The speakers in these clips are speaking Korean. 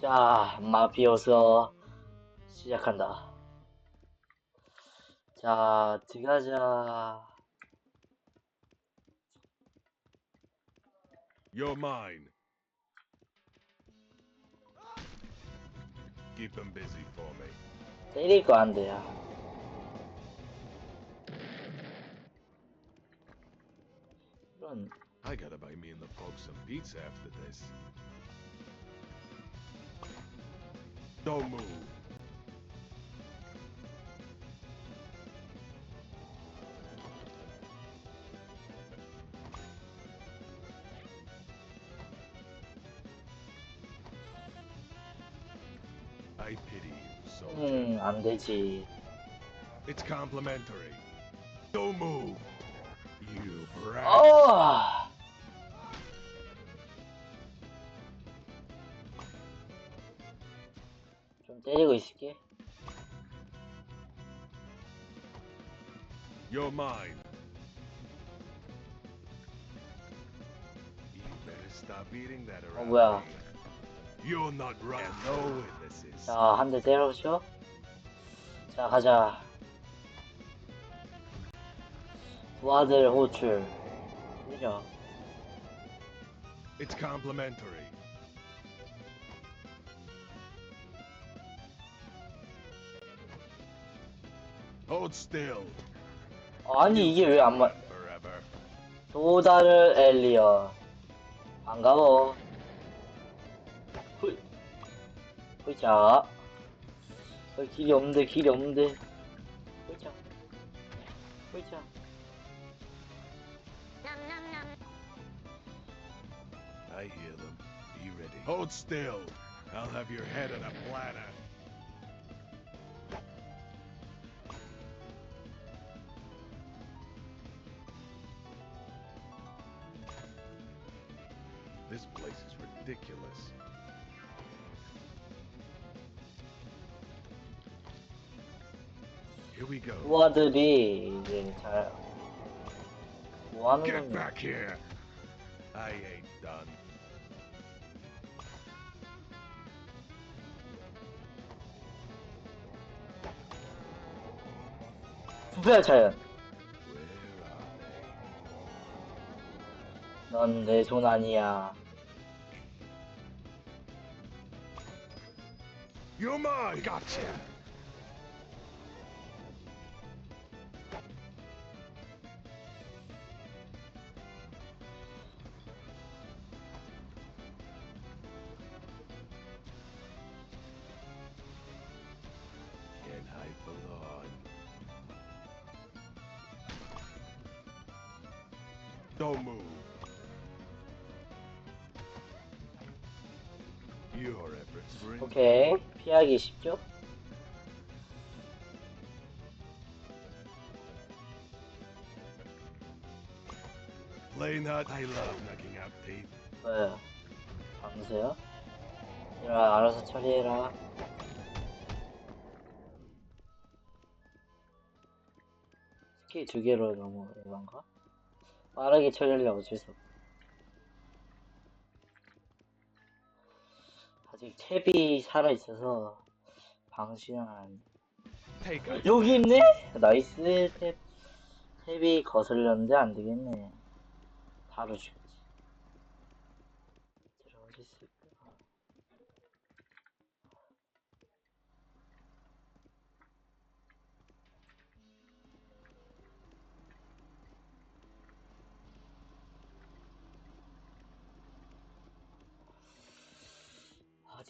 자, 마피오서 시작한다. 자, 들어가자. You're mine. Keep them busy for me. 때릴 거 안 돼요. 이런, I gotta buy me and the folks some pizza after this. Don't move. I pity you, soldier. 음, 안 되지. It's complimentary. Don't move. You brat. 어! 때리고 있을게. You're mine. You better stop eating that 어, around 뭐야. me. You're not right. No witnesses. 자, 한 대 때려줘. 자, 가자. 두 아들 호출. 때려. It's complimentary. Hold still. 아니, 이게 왜 안 맞, Forever. 또 다른 엘리언. 반가워. 훌. 훌자. 어, 길이 없는데, 길이 없는데. 훌자. 훌자. I hear them. Be ready. Hold still. I'll have your head on a platter. This place is ridiculous. Here we go. 두 아들이 이제 잘, 뭐 하는 Get 건지. back here. I ain't done. 부패 자연. Where are they? 넌내 손 아니야. You're mine. Gotcha. Can't hide for long. Don't move. Your 피하기 쉽죠? 뭐야? 방수요? 이라 알아서 처리해라. 스킬 두 개로 너무 이건가? 빠르게 처리하려면 어쩔 수 없. 아직 탭이 살아있어서 방심은 안. Take a 여기 있네? 나이스 탭. 탭이 거슬렸는데 안 되겠네. 바로 죽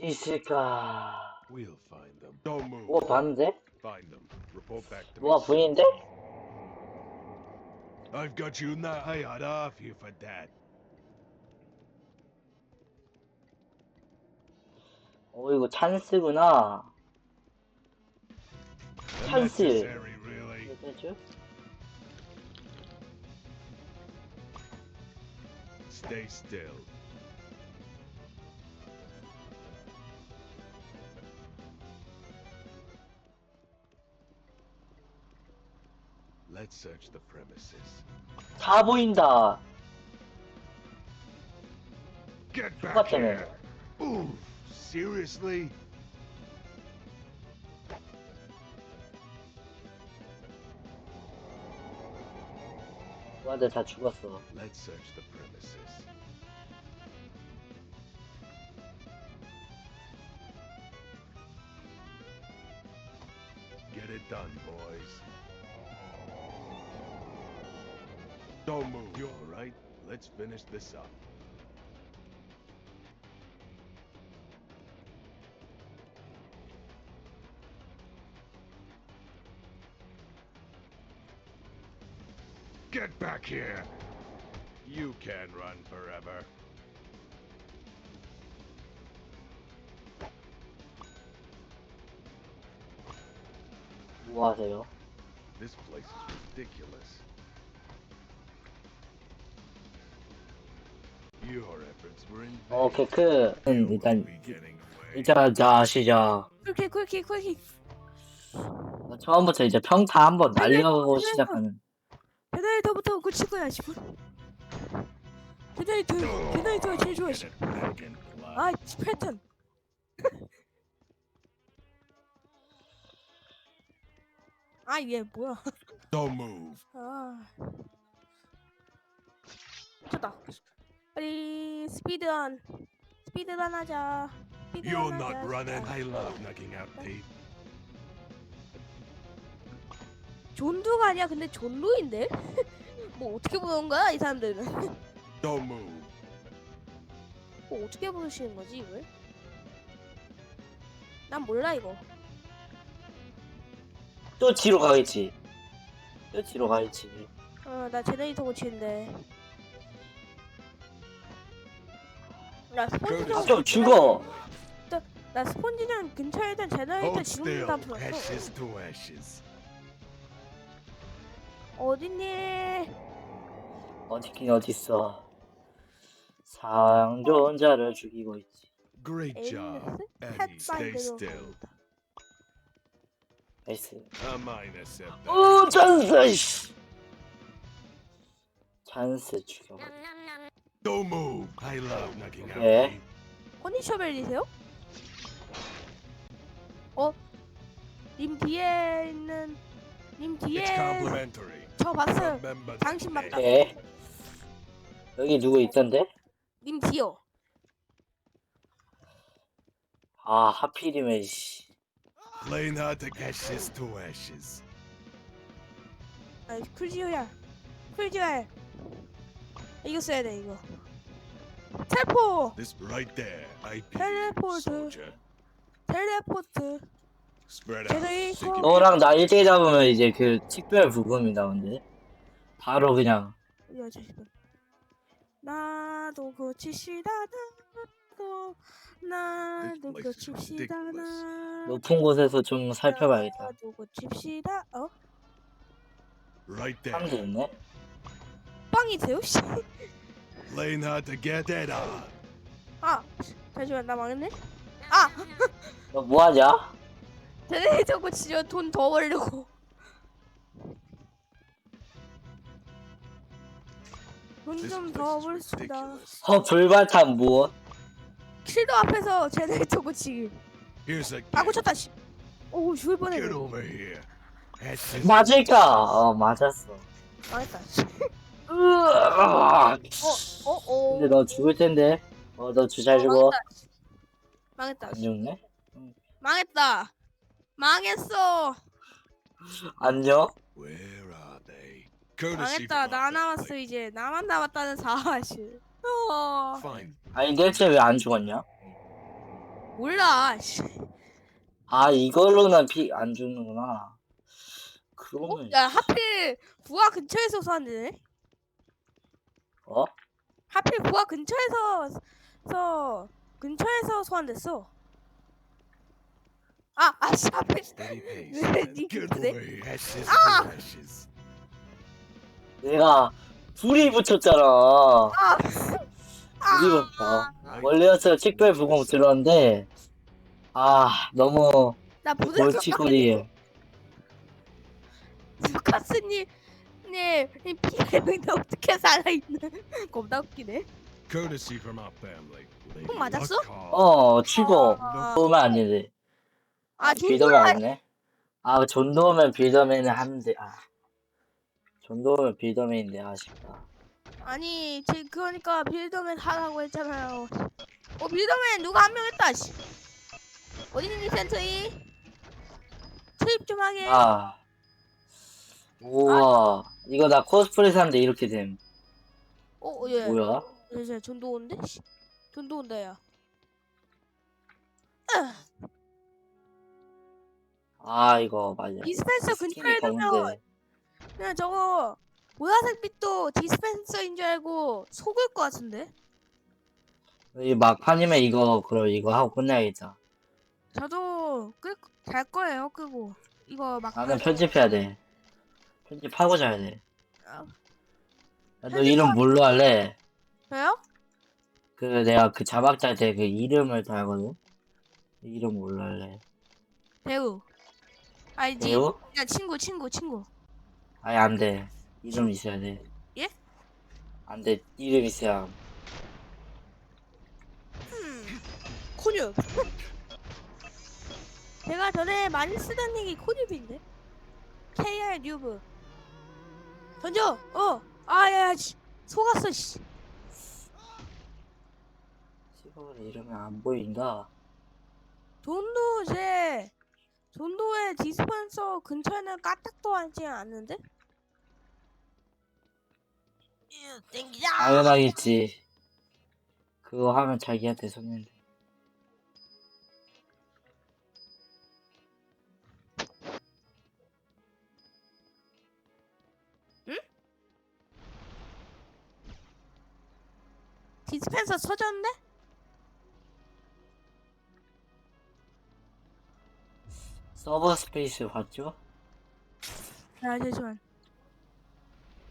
있을까? We'll find them. Don't move. 뭐 봤는데? Find them. Report back to 뭐가 me. 보이는데? I've got you now. I ought off you for that. 어 이거 찬스구나. 찬스. Unnecessary, really. 이거 떼줘? Stay still. Let's search the premises. 다 보인다. Get back 똑같다며. here! Ooh, seriously? 부하들 다 죽었어. Let's search the premises. Get it done, boys. Don't move. You alright? Let's finish this up. Get back here! You can run forever. What the hell? This place is ridiculous. 어, vain. 케크는 You 일단. 일단 자 시작. 쿨키 쿨키 쿨키 처음부터 이제 평타 한번 날려고 시작하는. 제너레이터부터 고칠 거야 10분 제너레이터 제너레이터가 제일 좋아 씨. 아 패턴 아 이게 뭐야 Don't move. 아 좋다 빨리 스피드런 스피드런 하자 스피드런 You're 하자 not running. I love knocking out teeth. 존두가 아니야 근데 존루인데? 뭐 어떻게 보는 거야 이 사람들은 Don't move. 뭐 어떻게 보시는 거지 이걸? 난 몰라 이거 또 뒤로 가겠지. 또 뒤로 가겠지. 어나 제너레이터 고치는데 나 스폰지랑 아, 좀 죽어. 나 스폰지랑 근처에 있던 제너레이터 지금. 다 풀었어 Ashes to ashes. 어딨니? 어디긴 어딨어. 상존자를 죽이고 있지. Great job. 에이스? Eddie, stay 햇반대로 still. 나이스. A minor setback. 오 찬스. 찬스 죽여버려. Don't move. I love knocking out Yeah. teeth. 허니셔벨이세요? 어? 님 뒤에 있는 님 It's 뒤에 complimentary. 저 봤어요 Remember 당신 맞다. 예. 여기 누구 있던데? 님 뒤요 아 하필이면 씨. Plain hard to ashes to ashes. 아니 쿨지오야 쿨지오야 이거 써야 돼 이거 텔포 This right there. I Teleport. soldier. 텔레포트 Spread out. it. 너랑 나 1대1 잡으면 이제 그 특별 부금이 나오는데 바로 그냥 잠시만 나도 고치시다 나도 나도 This place is 고칩시다 ridiculous. 나 높은 곳에서 좀 살펴봐야겠다. 나도 고칩시다 어? Right 사람도 there. 있네? 빵이세요? 씨. Plain hard to get that on. 아 잠시만 나 망했네 아 너 뭐하냐? 돈더 벌려고 돈 This 좀 place 더 is 벌습니다 ridiculous. 허 불발탄 무엇? 킬도 앞에서 제네레이터 고치기 Here's a 아 gift. 고쳤다 씨. 오 죽을 Get 뻔했네 over here. Ashes. 맞을까? 어 맞았어. 망했다 씨. 으아! 어? 어? 근데 너 죽을 텐데. 어너잘 죽어. 망했다 안 씨. 죽네? 망했다 망했어 안녕? Where are they? Courtesy 망했다 from 나 our 남았어 family. 이제 나만 남았다는 사실 어 Fine. 아니 대체 왜 안 죽었냐? 몰라 씨. 아 이걸로는 피 안 죽는구나. 그러면 야 하필 부하 근처에서 소환되네 어? 하필 부하 근처에서 서 근처에서 소환됐어 아 아씨 하필 Steady pace. 왜 and 니 Get 그래? over here. Ashes Ah! to ashes. 내가 불이 붙였잖아. 아 불이 붙어. 원래였어요 특별 부금 들었는데 아 너무 나 보드카 골치거리에 루카스님 님 피가 있는데 어떻게 살아있는 겁나 웃기네 courtesy from our family. Lady 형 맞았어? 어, 치고. 아. 도우면 안 되지. 아 빌더맨 존도야 아니네? 아, 존도우면 빌더맨을 하는데, 아. 존도우면 빌더맨인데, 아쉽다. 아니 제 그러니까 빌더맨 하라고 했잖아요 어 빌더맨 누가 한 명 했다 씨 어디 있니 센터이 투입 좀 하게 아. 우와. 이거 나 코스프레 사는데 이렇게 됨. 어, 예. 뭐야? 이제 존도 온데? 씨. 존도 온다, 야. 아, 이거 맞아. 디스펜서 근처에 두면. 그냥 저거 보라색 빛도 디스펜서인 줄 알고 속을 것 같은데? 이 막판이면 이거, 그럼 이거 하고 끝내야겠다. 저도 끌, 갈 거예요, 끄고. 이거 막. 나는 편집해야 돼. 편집 하고 자야 돼. 아, 야, 너 이름 뭘로 할래? 왜요? 그 내가 그 자막자 때그 이름을 달거든. 이름 뭘로 할래? 배우. 알지? 배우? 야, 친구, 친구, 친구. 아니 안 돼. 이름 있어야 돼. 예? 안 돼. 이름 있어야. 함. 코뉴. 제가 전에 많이 쓰던 얘기 코뉴비인데? KR 뉴브. 던져! 어! 아, 야, 야, 씨. 속았어, 씨. 시골 이름이 안 보인다. 존도 제 존도의 디스펜서 근처에는 까딱도 하지 않는데? 으, 땡기자. 당연하겠지. 그거 하면 자기한테 손님. 디스펜서 쳐졌는데? 서버 스페이스 봤죠? 아 잠시만.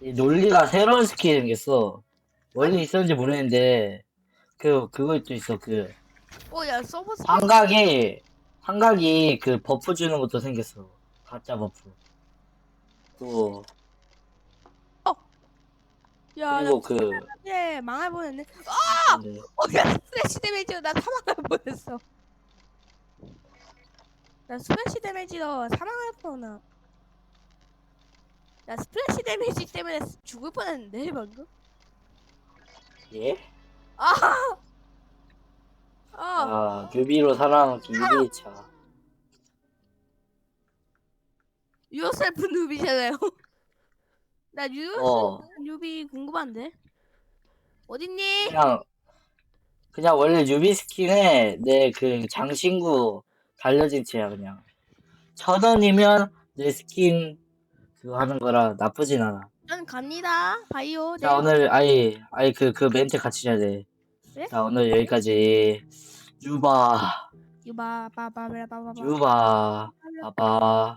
이 논리가 새로운 스킬이 생겼어. 원래 있었는지 모르겠는데 그 그것도 있어. 그 어야 서버 스 환각이 환각이 그 버프 주는 것도 생겼어. 가짜 버프. 또 야 나 그리고 그예 망할 뻔했네. 네. 어 야 스플래시 데미지로 나 사망할 뻔했어. 나 스플래시 데미지로 사망할 뻔나. 나 스플래시 데미지 때문에 죽을 뻔했는데 방금. 예? 아. 아. 아 뮤비로 살아남기 1일차. 유어셀프 누비잖아요. 나 유어셀프 어 누비 궁금한데. 어딨니? 그냥 그냥 원래 뮤비 스킨에 내 그 장신구 달려진 채야 그냥. 천 원이면 내 스킨 그거 하는 거라 나쁘진 않아. 전 갑니다. 바이오. 자 오늘 아이 아이 그 그 멘트 같이 해야 돼. 네? 자 오늘 여기까지 유바 유바 바바바바바바. 유바 바바